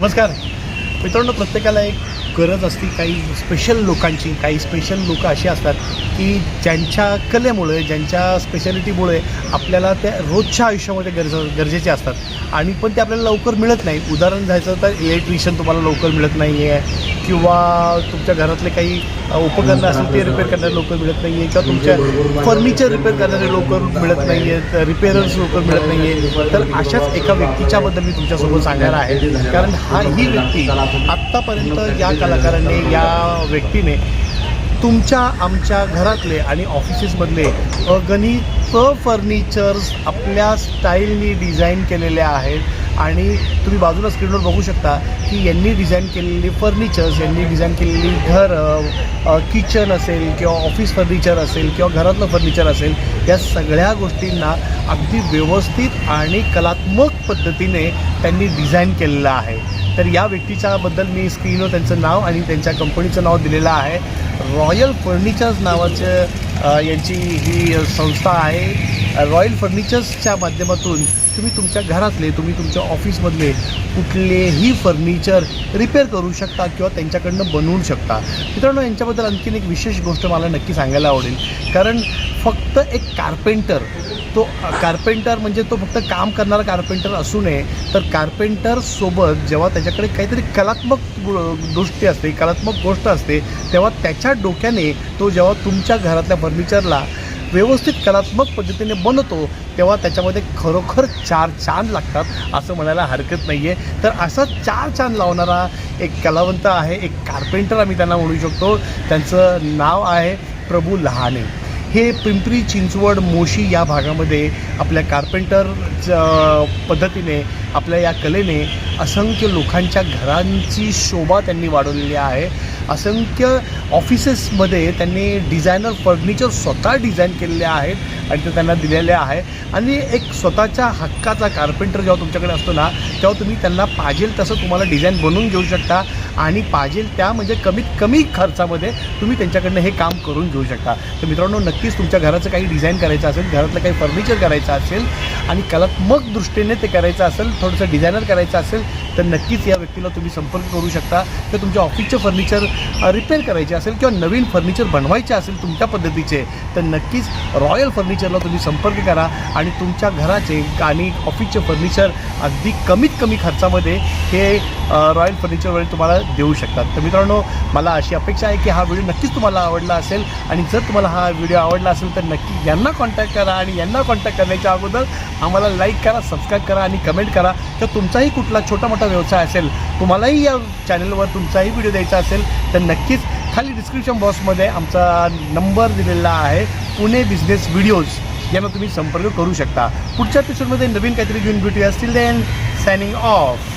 नमस्कार. मित्रांनो प्रत्येकाला एक गरज असते काही स्पेशल लोकांची काही स्पेशल लोक अशी असतात की ज्यांच्या कलेमुळे ज्यांच्या स्पेशालिटीमुळे आपल्याला त्या रोजच्या आयुष्यामध्ये गरज गरजेचे असतात. आणि पण ते आपल्याला लवकर मिळत नाही. उदाहरण द्यायचं तर इलेक्ट्रिशियन तुम्हाला लवकर मिळत नाही आहे किंवा तुमच्या घरातले काही उपकरणं असतील ते रिपेअर करणारे लोक मिळत नाही आहे किंवा तुमच्या फर्निचर रिपेअर करणारे लोक मिळत नाही आहेत रिपेअरर्स लोक मिळत नाही आहे तर अशाच एका व्यक्तीच्याबद्दल मी तुमच्यासोबत सांगणार आहे. कारण हा ही व्यक्ती आत्तापर्यंत या कलाकाराने या व्यक्तीने तुमच्या आमच्या घरातले आणि ऑफिसेसमधले अगणित फर्निचर्स आपल्या स्टाईलनी डिझाईन केलेले आहेत. आणि तुम्ही बाजूला स्क्रीनवर बघू शकता की यांनी डिझाईन केलेली फर्निचर्स यांनी डिझाईन केलेली घर किचन असेल किंवा ऑफिस फर्निचर असेल किंवा घरातलं फर्निचर असेल या सगळ्या गोष्टींना अगदी व्यवस्थित आणि कलात्मक पद्धतीने त्यांनी डिझाईन केलेलं आहे. तर या व्यक्तीच्याबद्दल मी स्क्रीनवर त्यांचं नाव आणि त्यांच्या कंपनीचं नाव दिलेलं आहे. रॉयल फर्निचर्स नावाचं यांची ही संस्था आहे. रॉयल फर्निचर्सच्या माध्यमातून तुम्ही तुमच्या घरातले तुम्ही तुमच्या ऑफिसमधले कुठलेही फर्निचर रिपेअर करू शकता किंवा त्यांच्याकडनं बनवू शकता. मित्रांनो यांच्याबद्दल आणखीन एक विशेष गोष्ट मला नक्की सांगायला आवडेल. कारण फक्त एक कार्पेंटर तो कार्पेंटर म्हणजे तो फक्त काम करणारा कार्पेंटर असू नये तर कार्पेंटरसोबत जेव्हा त्याच्याकडे काहीतरी कलात्मक दृष्टी असते कलात्मक गोष्ट असते तेव्हा त्याच्या डोक्याने तो जेव्हा तुमच्या घरातल्या फर्निचरला व्यवस्थित कलात्मक पद्धतीने बनवतो तेव्हा त्याच्यामध्ये खरोखर चार चांद लागतात असं म्हणायला हरकत नाही आहे तर असा चार चांद लावणारा एक कलावंत आहे एक कार्पेंटर आम्ही त्यांना म्हणू शकतो. त्यांचं नाव आहे प्रभू लहाने. हे पिंपरी चिंचवड मोशी या भागामध्ये आपल्या कार्पेंटर पद्धतीने आपल्या या कलेने असंख्य लोकांच्या घरांची शोभा त्यांनी वाढवलेली आहे. असंख्य ऑफिसेसमध्ये त्यांनी डिझायनर फर्निचर स्वतः डिझाईन केलेले आहेत आणि ते त्यांना दिलेले आहे. आणि एक स्वतःच्या हक्काचा कार्पेंटर जेव्हा तुमच्याकडे असतो ना तेव्हा तुम्ही त्यांना पाहिजे तसं तुम्हाला डिझाईन बनवून घेऊ शकता. आणि पाहिजे त्या म्हणजे कमीत कमी खर्चामध्ये तुम्ही त्यांच्याकडनं हे काम करून घेऊ शकता. तर मित्रांनो नक्कीच तुमच्या घराचं काही डिझाईन करायचं असेल घरातलं काही फर्निचर करायचं असेल आणि कलात्मक दृष्टीने ते करायचं असेल थोडंसं डिझायनर करायचं असेल तर नक्कीच या व्यक्तीला तुम्ही संपर्क करू शकता. किंवा तुमच्या ऑफिसचे फर्निचर रिपेअर करायचे असेल किंवा नवीन फर्निचर बनवायचे असेल तुमच्या पद्धतीचे तर नक्कीच रॉयल फर्निचरला तुम्ही संपर्क करा आणि तुमच्या घराचे आणि ऑफिसचे फर्निचर अगदी कमीत कमी खर्चामध्ये हे रॉयल फर्निचरवाले तुम्हाला देऊ शकतात. तर मित्रांनो मला अशी अपेक्षा आहे की हा व्हिडिओ नक्कीच तुम्हाला आवडला असेल आणि जर तुम्हाला हा व्हिडिओ आवडला असेल तर नक्की यांना कॉन्टॅक्ट करा आणि यांना कॉन्टॅक्ट करण्याच्या अगोदर आम्हाला लाईक करा सबस्क्राईब करा आणि कमेंट करा. तर तुमचाही कुठला छोटा मोठा व्यवसाय असेल तुम्हालाही या चॅनलवर तुमचाही व्हिडिओ द्यायचा असेल तर नक्कीच खाली डिस्क्रिप्शन बॉक्समध्ये आमचा नंबर दिलेला आहे पुणे बिझनेस व्हिडिओज यांना तुम्ही संपर्क करू शकता. पुढच्या एपिसोडमध्ये नवीन काहीतरी घेऊन भेटूया. असतील देन सायनिंग ऑफ